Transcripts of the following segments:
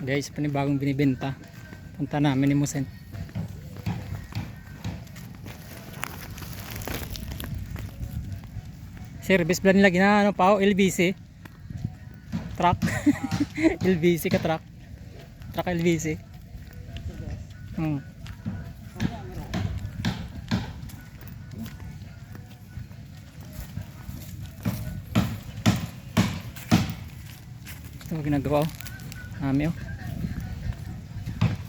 Guys, panibagong binibenta. Punta namin ni Musen. Service plan nila gina ano pa LBC. Truck. LBC ka truck. Truck LBC. Hmm. Ito ginagawa oh. Nami oh.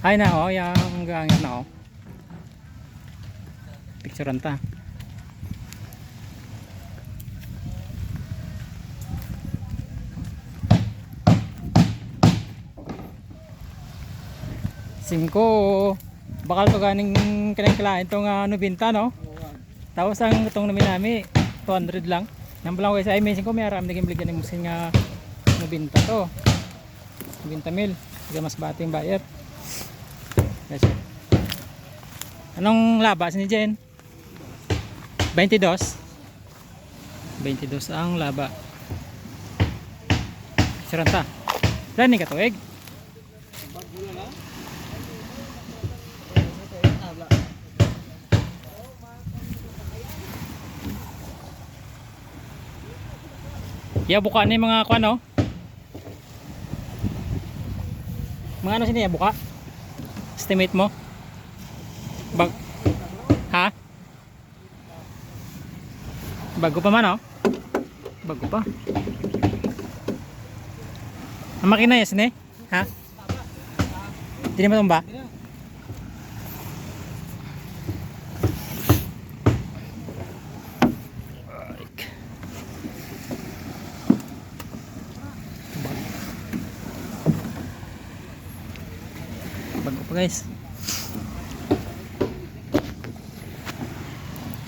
Ay na oh, yung gangin na oh. Picturean ta. Singko. Bakal to ganing kanang kalain tong uh, ano binta no. Tapos ang itong namin nami 200 lang. Nang lang ko sa ay mention ko may aram naging bigyan ni musin nga ano binta to. Binta mil. Kaya mas bati yung buyer. Yes. Anong labas ni Jen? 22. 22 ang laba. Saranta. Dani ka tuig. Ya buka ni mga kuan no. Mga ano sini ya buka? Estimate mo? Bag Ha? Bago pa man oh. Bago pa. Ang makina yes ni? Ha? Hindi naman ba? Bago pa guys.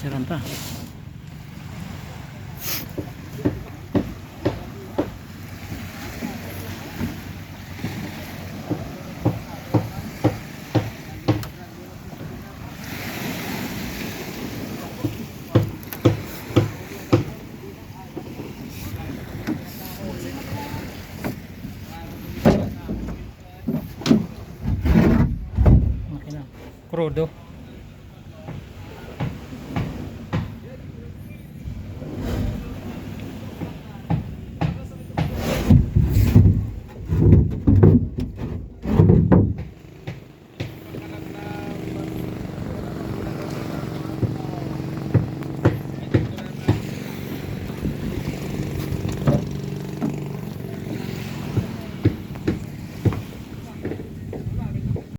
Saran pa. Crudo.